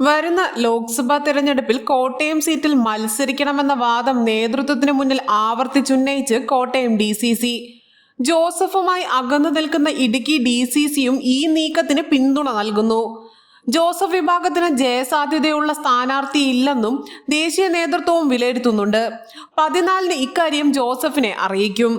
വരുന്ന ലോക്സഭാ തെരഞ്ഞെടുപ്പിൽ കോട്ടയം സീറ്റിൽ മത്സരിക്കണമെന്ന വാദം നേതൃത്വത്തിന് മുന്നിൽ ആവർത്തിച്ചുന്നയിച്ച് കോട്ടയം ഡി സി സി. ജോസഫുമായി അകന്നു നിൽക്കുന്ന ഇടുക്കി ഡി സി സിയും ഈ നീക്കത്തിന് പിന്തുണ നൽകുന്നു. ജോസഫ് വിഭാഗത്തിന് ജയസാധ്യതയുള്ള സ്ഥാനാർത്ഥി ഇല്ലെന്നും ദേശീയ നേതൃത്വവും വിലയിരുത്തുന്നുണ്ട്. പതിനാലിന് ഇക്കാര്യം ജോസഫിനെ അറിയിക്കും.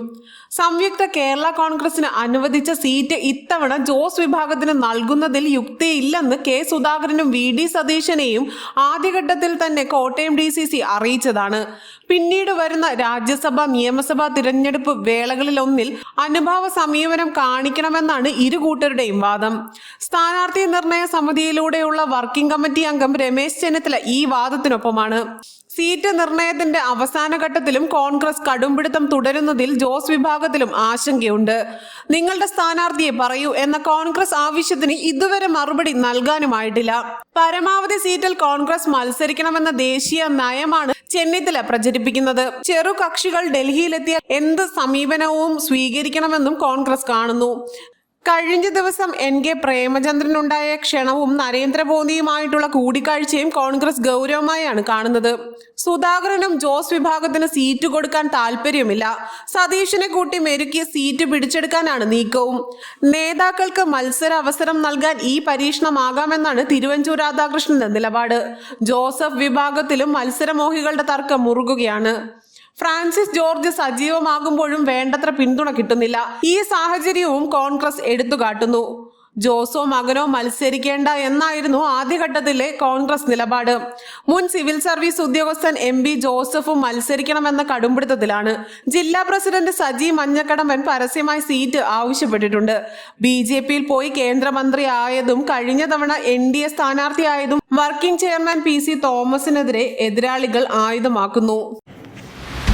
സംയുക്ത കേരള കോൺഗ്രസിന് അനുവദിച്ച സീറ്റ് ഇത്തവണ ജോസ് വിഭാഗത്തിന് നൽകുന്നതിൽ യുക്തിയില്ലെന്ന് കെ സുധാകരനും വി ഡി സതീശനെയും ആദ്യഘട്ടത്തിൽ തന്നെ കോട്ടയം ഡി സി സി അറിയിച്ചതാണ്. പിന്നീട് വരുന്ന രാജ്യസഭ നിയമസഭാ തിരഞ്ഞെടുപ്പ് വേളകളിലൊന്നിൽ അനുഭാവ സമീപനം കാണിക്കണമെന്നാണ് ഇരു കൂട്ടരുടെയും വാദം. സ്ഥാനാർത്ഥി നിർണയ സമിതിയിലൂടെയുള്ള വർക്കിംഗ് കമ്മിറ്റി അംഗം രമേശ് ചെന്നിത്തല ഈ വാദത്തിനൊപ്പമാണ്. സീറ്റ് നിർണയത്തിന്റെ അവസാന ഘട്ടത്തിലും കോൺഗ്രസ് കടുംപിടുത്തം തുടരുന്നതിൽ ജോസ് വിഭാഗത്തിലും ആശങ്കയുണ്ട്. നിങ്ങളുടെ സ്ഥാനാർത്ഥിയെ പറയൂ എന്ന കോൺഗ്രസ് ആവശ്യത്തിന് ഇതുവരെ മറുപടി നൽകാനുമായിട്ടില്ല. പരമാവധി സീറ്റിൽ കോൺഗ്രസ് മത്സരിക്കണമെന്ന ദേശീയ നയമാണ് ചെന്നിത്തല പ്രചരിപ്പിക്കുന്നത്. ചെറു കക്ഷികൾ ഡൽഹിയിലെത്തിയാൽ എന്ത് സമീപനവും സ്വീകരിക്കണമെന്നും കോൺഗ്രസ് കാണുന്നു. കഴിഞ്ഞ ദിവസം എൻ കെ പ്രേമചന്ദ്രനുണ്ടായ ക്ഷണവും നരേന്ദ്രമോദിയുമായിട്ടുള്ള കൂടിക്കാഴ്ചയും കോൺഗ്രസ് ഗൗരവമായാണ് കാണുന്നത്. സുധാകരനും ജോസ് വിഭാഗത്തിന് സീറ്റ് കൊടുക്കാൻ താല്പര്യമില്ല. സതീഷിനെ കൂട്ടി മെരുക്കിയ സീറ്റ് പിടിച്ചെടുക്കാനാണ് നീക്കവും. നേതാക്കൾക്ക് മത്സര അവസരം നൽകാൻ ഈ പരീക്ഷണമാകാമെന്നാണ് തിരുവഞ്ചൂർ രാധാകൃഷ്ണന്റെ നിലപാട്. ജോസഫ് വിഭാഗത്തിലും മത്സരമോഹികളുടെ തർക്കം മുറുകുകയാണ്. ഫ്രാൻസിസ് ജോർജ് സജീവമാകുമ്പോഴും വേണ്ടത്ര പിന്തുണ കിട്ടുന്നില്ല. ഈ സാഹചര്യവും കോൺഗ്രസ് എടുത്തുകാട്ടുന്നു. ജോസോ മകനോ മത്സരിക്കേണ്ട എന്നായിരുന്നു ആദ്യഘട്ടത്തിലെ കോൺഗ്രസ് നിലപാട്. മുൻ സിവിൽ സർവീസ് ഉദ്യോഗസ്ഥൻ എം ബി ജോസഫും മത്സരിക്കണമെന്ന കടുംപിടുത്തത്തിലാണ്. ജില്ലാ പ്രസിഡന്റ് സജി മഞ്ഞക്കടമ്പൻ പരസ്യമായി സീറ്റ് ആവശ്യപ്പെട്ടിട്ടുണ്ട്. ബി ജെ പിയിൽ പോയി കേന്ദ്രമന്ത്രി ആയതും കഴിഞ്ഞ തവണ എൻ ഡി എ സ്ഥാനാർത്ഥിയായതും വർക്കിംഗ് ചെയർമാൻ പി സി തോമസിനെതിരെ എതിരാളികൾ ആയുധമാക്കുന്നു.